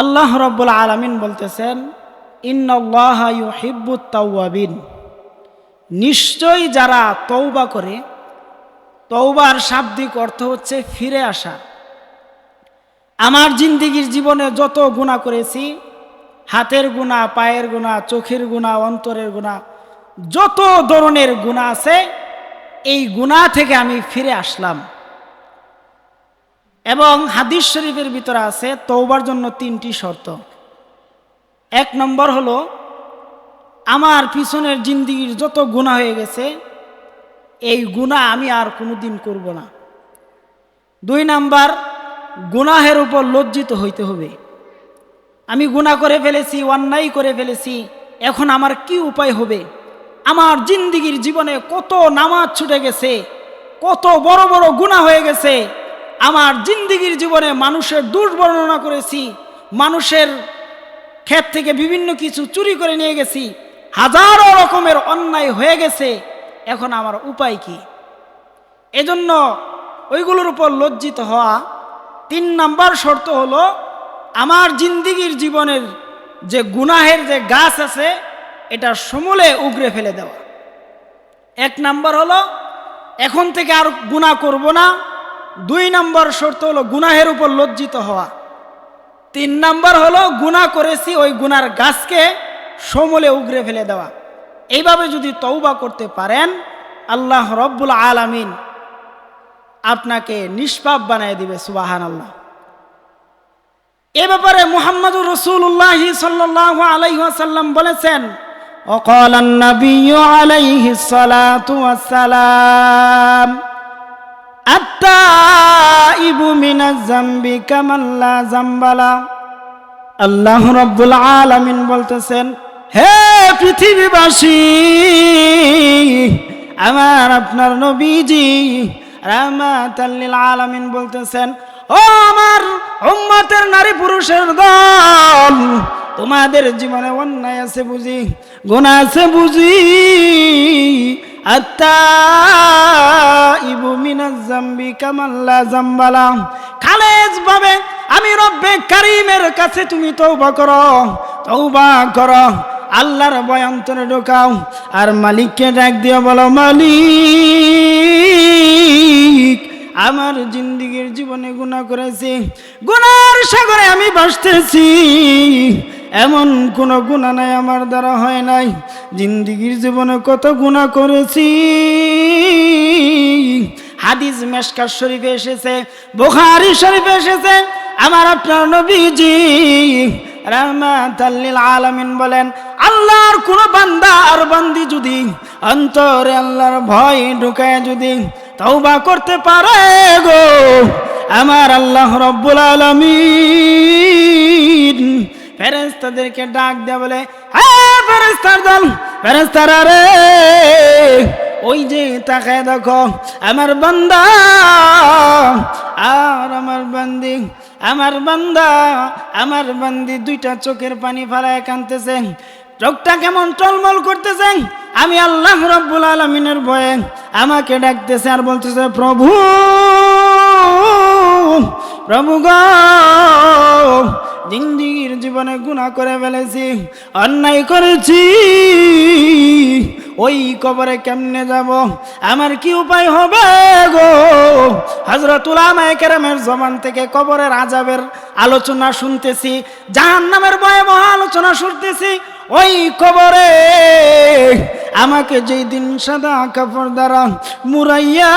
আল্লাহ রব্বুল আলমিন বলতেছেন ইন্নআল্লাহ ইউহিব্বুত তাওয়াবিন। নিশ্চয়ই যারা তৌবা করে তৌবার শাব্দিক অর্থ হচ্ছে ফিরে আসা। আমার জিন্দিগির জীবনে যত গুণা করেছি, হাতের গুণা পায়ের গুণা চোখের গুণা অন্তরের গুণা যত ধরনের গুণা আছে, এই গুণা থেকে আমি ফিরে আসলাম। এবং হাদিস শরীফের ভিতরে আছে তৌবার জন্য তিনটি শর্ত। এক নম্বর হলো, আমার পিছনের জিন্দিগির যত গুণা হয়ে গেছে, এই গুণা আমি আর কোনো দিন করব না। দুই নাম্বার, গুনাহের উপর লজ্জিত হইতে হবে। আমি গুণা করে ফেলেছি, অন্যায় করে ফেলেছি, এখন আমার কি উপায় হবে? আমার জিন্দিগির জীবনে কত নামাজ ছুটে গেছে, কত বড় বড় গুণা হয়ে গেছে আমার জিন্দিগির জীবনে মানুষের দুর্বর্ণনা করেছি, মানুষের ক্ষেত থেকে বিভিন্ন কিছু চুরি করে নিয়ে গেছি, হাজারো রকমের অন্যায় হয়ে গেছে, এখন আমার উপায় কি? এজন্য ওইগুলোর উপর লজ্জিত হওয়া তিন নাম্বার শর্ত হলো, আমার জিন্দিগির জীবনের যে গুনাহের যে গাছ আছে, এটা সমূলে উগরে ফেলে দেওয়া। এক নাম্বার হলো, এখন থেকে আর গুণা করব না দুই নম্বর শর্ত হলো গুনাহের উপর লজ্জিত হওয়া। তিন নম্বর হলো গুণা করেছি, ওই গুনার গাছকে সমলে উগরে ফেলে দেওয়া। এইভাবে যদি তৌবা করতে পারেন, আল্লাহ রব্বুল আলামিন আপনাকে নিষ্পাপ বানিয়ে দিবে সুবাহান আল্লাহ এ ব্যাপারে মোহাম্মদ রসুল্লাহ সাল্লাহ আলাইসাল্লাম বলেছেন অকল নবী আলাইহি সালাম। আত্মাইবু মিনাজ জাম্বি কামাল্লা জাম্বালা। আল্লাহ রব্বুল আলামিন বলতেছেন, হে পৃথিবীবাসী, আমার আপনার নবীজি রামাতাল্লিল আলামিন বলতেছেন, ও আমার উম্মতের নারী পুরুষের দল, তোমাদের জীবনে অন্যায় আছে বুঝি, গুনাহ আছে বুঝি আত্মা ইবু মিনাজ জাম্বি কামাল্লা জাম্বালা। খালেজ ভাবে, আমি রব্বে কারিমের কাছে তুমি তৌবা করো তৌবা করো। আল্লাহর বয়ন্তরে ঢোকাও, আর মালিককে ডাক দিয়ে বলো, মালিক, আমার জিন্দিগির জীবনে গুণা করেছি, গুনার সাগরে আমি বাসতেছি এমন কোনো গুণা নাই আমার দ্বারা হয় নাই। জিন্দিগির জীবনে কত গুণা করেছি। হাদিস মেশকার শরীফে এসেছে, বোখারি শরীফে এসেছে। আমার আপনার নবীজি রাহমাতাল্লিল আলামিন বলেন, আল্লাহর কোন বান্দা আর বান্দি যদি অন্তরে আল্লাহর ভয় ঢুকায় যদি তওবা করতে পারে গো, আমার আল্লাহ রব্বুল আলামিন ফেরেস্তাদেরকে ডাক দেয়া বলে হ্যাঁ ফেরেস্তার দল ফেরেস্তারা রে, ওই যে তাকায় দেখো, আমার বান্দা, আর আমার বান্দি, আমার বান্দা, আমার বান্দি দুইটা চোখের পানি ফালায় কানতেছে চোখটা কেমন টলমল করতেছে? আমি আল্লাহ রব্বুল আলমিনের ভয়ে আমাকে ডাকতেছে আর বলতেছে, প্রভু প্রভু গো জিন্দিগির জীবনে গুণা করে ফেলেছি, অন্যায় করেছি, ওই কবরে কেমনে যাব? আমার কি উপায় হবে গো? হজরতুল কেরামের জমান থেকে কবরের আজাবের আলোচনা শুনতেছি জাহান নামের ভয়াবহ আলোচনা শুনতেছি, ওই কবরে আমাকে যেই দিন সাদা কাপড় দ্বারা মুরাইয়া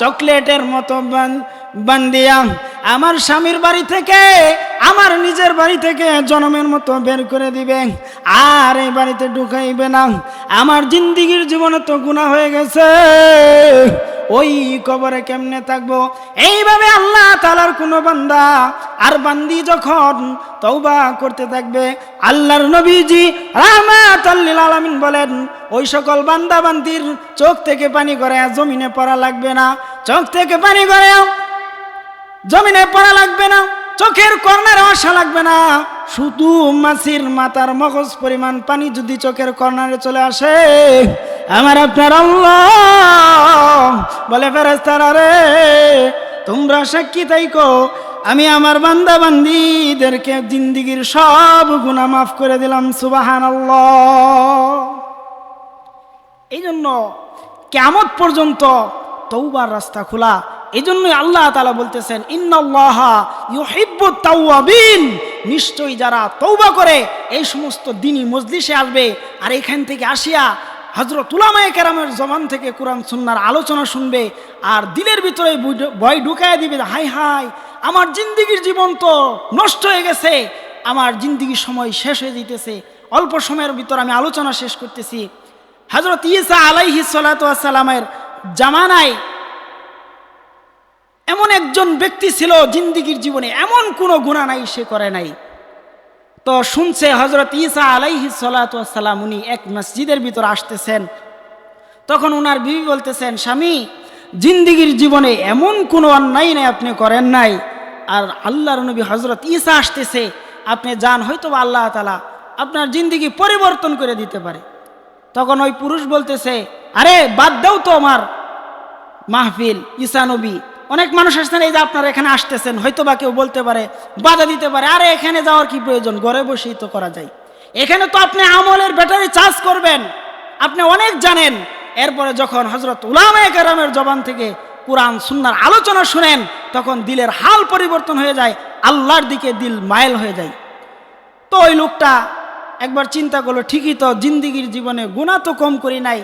চকলেটের মতো বান বান্দিয়া, আমার স্বামীর বাড়ি থেকে আমার নিজের বাড়ি থেকে জনমের মতো বের করে দিবে। আর এই বাড়িতে ঢুকাইবে না। আমার জিন্দিগির জীবনে তো গুণা হয়ে গেছে। ওই কবরে কেমনে থাকব? এইভাবে আল্লাহ তালার কোনো বান্দা আর বান্দি যখন তৌবা করতে থাকবে, আল্লাহর নবীজি রাহমাত আলামিন বলেন, ওই সকল বান্দা বান্দির চোখ থেকে পানি করে জমিনে পড়া লাগবে না। চোখ থেকে পানি করে জমিনে পড়া লাগবে না, চোখের কর্নার আসা লাগবে না। শুধু মাছির মাথার মগজ পরিমাণ পানি যদি চোখের কর্নারে চলে আসে, আমার আপনার আল্লাহ বলে ফেরেস্তারা রে, তোমরা সাক্ষী তাইকো আমি আমার বান্দা বান্দিদেরকে জিন্দিগির সব গুণা মাফ করে দিলাম সুবাহান এই জন্য কেমত পর্যন্ত তৌবার রাস্তা খোলা এই জন্যই আল্লাহ তালা বলতেছেন তাওয়াবিন। নিশ্চয়ই যারা তৌবা করে, এই সমস্ত দিনই মজলিসে আসবে। আর এখান থেকে আসিয়া হজরত উলামায়ে কেরামের জবান থেকে কোরআন সুন্নার আলোচনা শুনবে। আর দিলের ভিতরে ভয় ঢুকায় দিবে হাই হাই আমার জিন্দিগির জীবন তো নষ্ট হয়ে গেছে, আমার জিন্দিগির সময় শেষ হয়ে যেতেছে অল্প সময়ের ভিতর আমি আলোচনা শেষ করতেছি। হজরত ইসা আলাইহি সালামের জামানায় এমন একজন ব্যক্তি ছিল জিন্দিগির জীবনে, এমন কোনো গুণা নাই, সে করে নাই। তো শুনছে হজরত ইসা আলাইহি সালাম উনি এক মসজিদের ভিতর আসতেছেন। তখন উনার বিবি বলতেছেন, স্বামী, জিন্দিগির জীবনে এমন কোনো অন্যায় নাই, আপনি করেন নাই। আর আল্লাহর নবী হজরত ঈসা আসতেছে, আপনি যান হয়তো আল্লাহ তালা আপনার জিন্দিগি পরিবর্তন করে দিতে পারে। তখন ওই পুরুষ বলতেছে, আরে, বাদ দাও তো আমার মাহফিল, ঈসা নবী অনেক মানুষ আসছেন, এই যে আপনারা এখানে আসতেছেন হয়তো বা কেউ বলতে পারে, বাধা দিতে পারে, আরে এখানে যাওয়ার কি প্রয়োজন? ঘরে বসেই তো করা যায়। এখানে তো আপনি আমলের ব্যাটারি চার্জ করবেন। আপনি অনেক জানেন। এরপরে যখন হজরত উলামে কেরামের জবান থেকে কোরআন, সুন্নার আলোচনা শুনেন, তখন দিলের হাল পরিবর্তন হয়ে যায়, আল্লাহর দিকে দিল মাইল হয়ে যায়। তো ওই লোকটা একবার চিন্তা করল, ঠিকই তো জিন্দিগির জীবনে গুণা তো কম করি নাই।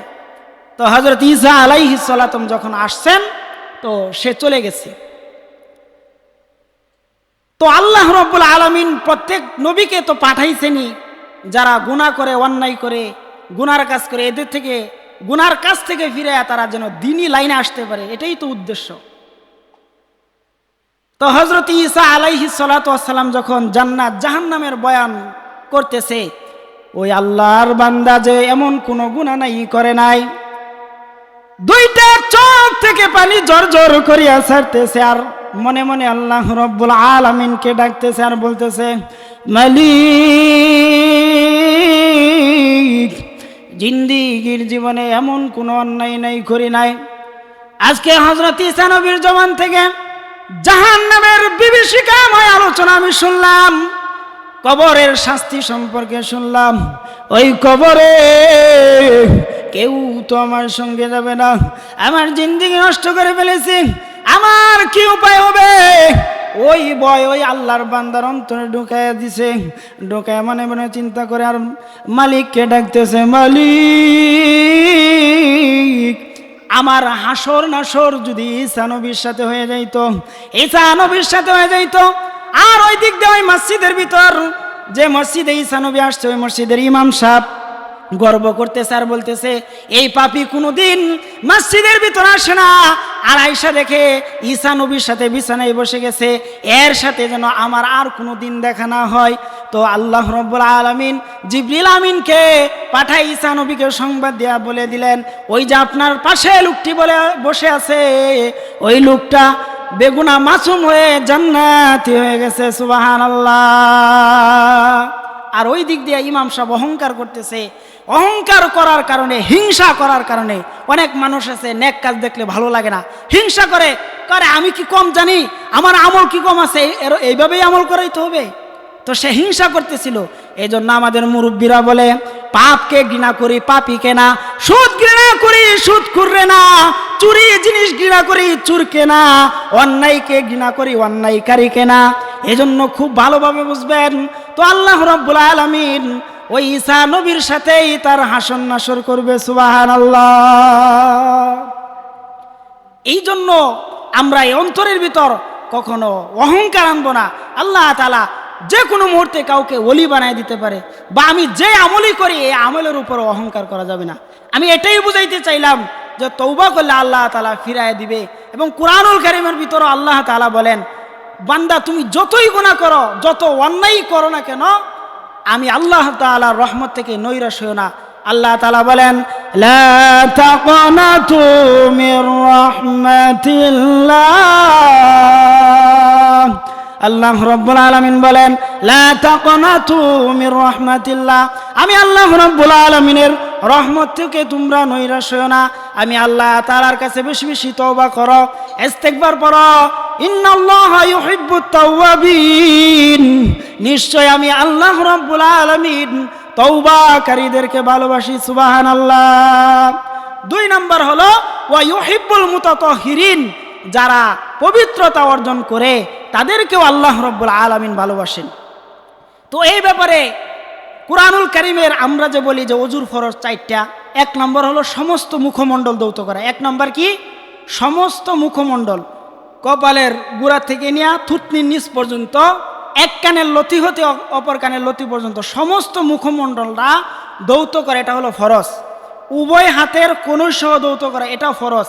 তো হজরত ইসা আলাইহি সালাতম যখন আসছেন তো সে চলে গেছে। তো আল্লাহ রব্বুল আলমিন প্রত্যেক নবীকে তো পাঠাইছেনি যারা গুণা করে, অন্যায় করে, গুনার কাজ করে, এদের থেকে, গুনার কাছ থেকে ফিরে তারা যেন দিনই লাইনে আসতে পারে, এটাই তো উদ্দেশ্য। তো হজরত ইসা আলাইহি সালাম যখন জান্নাত, জাহান্নামের বয়ান করতেছে, ওই আল্লাহর বান্দা যে এমন কোনো গুণা নাই, করে নাই। দুইটা চোখ থেকে পানি জর জর করিয়া ছাড়তেছে আর মনে মনে আল্লাহ রব্বুল আলামিনকে ডাকতেছে আর বলতেছে, মালিক, জিন্দিগির জীবনে এমন কোনো অন্যায় নাই, করি নাই। আজকে হজরত ইসানবীর জবান থেকে জাহান নামের বিভীষিকাময় আলোচনা আমি শুনলাম, কবরের শাস্তি সম্পর্কে শুনলাম। ওই কবরে কেউ তো আমার সঙ্গে যাবে না। আমার জিন্দিগি নষ্ট করে ফেলেছি। আমার কি উপায় হবে? ওই বয় ওই আল্লাহর বান্দার অন্তরে ঢুকাইয়া দিছে। ঢুকায় মনে মনে চিন্তা করে, আর মালিককে ডাকতেছে? মালিক, আমার হাসর নাসর যদি ঈসা নবীর সাথে হয়ে যাইতো, ঈসা নবীর সাথে হয়ে যাইতো, আর ওই দিক দিয়ে ওই মসজিদের ভিতর, যে মসজিদে ঈসা নবী আসছে, ওই মসজিদের ইমাম সাহেব গর্ব করতেছে আর বলতেছে, এই পাপি কোনোদিন মসজিদের ভিতর আসে না। আর আয়সা দেখে ঈসা নবীর সাথে বিছানায় বসে গেছে, এর সাথে যেন আমার আর কোনো দিন দেখা না হয়। তো আল্লাহ রব্বুল আলমিন জিবরিল আমিনকে পাঠাই ঈসা নবীকে সংবাদ দেয়া বলে দিলেন, ওই যে আপনার পাশে লোকটি বলে, বসে আছে, ওই লোকটা বেগুনা মাসুম হয়ে জান্নাতি হয়ে গেছে সুবাহান আল্লাহ আর ওই দিক দিয়ে ইমাম সাহেব অহংকার করতেছে অহংকার করার কারণে, হিংসা করার কারণে অনেক মানুষ আছে, নেক কাজ দেখলে ভালো লাগে না। হিংসা করে করে, আমি কি কম জানি? আমার আমল কি কম আছে? এইভাবেই আমল করাইতে হবে। তো সে হিংসা করতেছিল। এই জন্য আমাদের মুরব্বীরা বলে, পাপকে ঘৃণা করি পাপিকে না সুদ ঘৃণা করি, সুদ করবে না। চুরি জিনিস ঘৃণা করি চুরকে না অন্যায়কে ঘৃণা করি অন্যায়কারীকে না এজন্য খুব ভালোভাবে বুঝবেন, তো আল্লাহ রব্বুল আলমিন ওই ঈসা নবীর সাথেই তার হাসন নাসর করবে সুবাহান এই জন্য আমরা এই অন্তরের ভিতর কখনো অহংকার আনব না। আল্লাহ তালা যে কোনো মুহূর্তে কাউকে ওলি বানায় দিতে পারে বা আমি যে আমলই করি, এই আমলের উপর অহংকার করা যাবে না। আমি এটাই বুঝাইতে চাইলাম যে তৌবা করলে আল্লাহ তালা ফিরায় দিবে এবং কোরআনুল কারিমের ভিতরে আল্লাহ তালা বলেন, বান্দা তুমি যতই গুণা করো, যত অন্যায় করো না কেন আমি আল্লাহ তালার রহমত থেকে নৈরাশ হইও না। আল্লাহ তালা বলেন আল্লাহ রব্বুল আলমিন বলেন আমি আল্লাহ রব্বুল আলামিনের রহমত থেকে তোমরা নৈরাশ না। আমি আল্লাহ তাআলার কাছে বেশি বেশি তওবা করো ইউহিব্বুত তাওয়াবিন। নিশ্চয় আমি আল্লাহ রাব্বুল আলামিন তওবাকারীদেরকে ভালোবাসি সুবাহান আল্লাহ দুই নম্বর হলো, ওয়া ইউহিব্বুল মুতাতাহহিরিন যারা পবিত্রতা অর্জন করে, তাদেরকেও আল্লাহ রব্বুল আলামিন ভালোবাসেন। তো এই ব্যাপারে কোরআনুল করিমের আমরা যে বলি যে অজুর ফরজ চারটা, এক নম্বর হলো সমস্ত মুখমণ্ডল দৌত করা। এক নম্বর কি? সমস্ত মুখমণ্ডল। কপালের গুড়া থেকে নিয়ে থুতনির নিচ পর্যন্ত, এক কানের লতি হতে অপর কানের লতি পর্যন্ত সমস্ত মুখমণ্ডলরা দৌত করা, এটা হলো ফরজ। উভয় হাতের কোন সহ দৌত করা, এটাও ফরজ।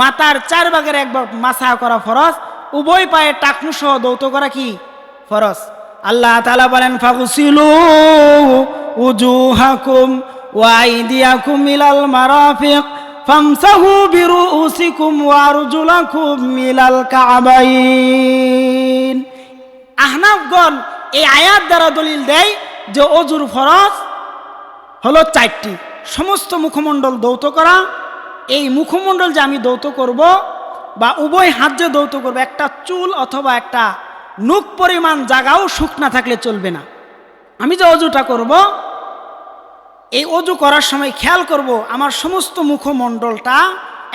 মাথার চার ভাগের একবার মাসা করা ফরজ। উভয় পায়ে টাকনু সহ দৌত করা কি? ফরজ। আল্লাহ তালা বলেন, ফাগুসিলু ইলাল মারাফিক, ফামসাহু মিলাল আহনাফগণ এই আয়াত দ্বারা দলিল দেয় যে অজুর ফরজ হলো চারটি। সমস্ত মুখমণ্ডল দৌত করা, এই মুখমণ্ডল যে আমি দৌত করব বা উভয় হাত যে দৌত করব, একটা চুল অথবা একটা নুক পরিমাণ জায়গাও শুকনা থাকলে চলবে না। আমি যে অজুটা করব, এই অজু করার সময় খেয়াল করব, আমার সমস্ত মুখমণ্ডলটা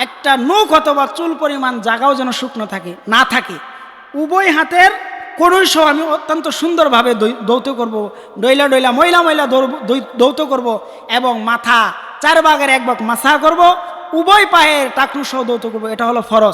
একটা নুক অথবা চুল পরিমাণ জাগাও যেন শুকনো থাকে, না থাকে। উভয় হাতের কোনোই সহ আমি অত্যন্ত সুন্দরভাবে দৌত করব, ডইলা ডইলা, ময়লা ময়লা দৌত করব এবং মাথা চার ভাগের এক ভাগ মাথা করব, উভয় পায়ের টাকনু সহ দৌত করব, এটা হলো ফরজ।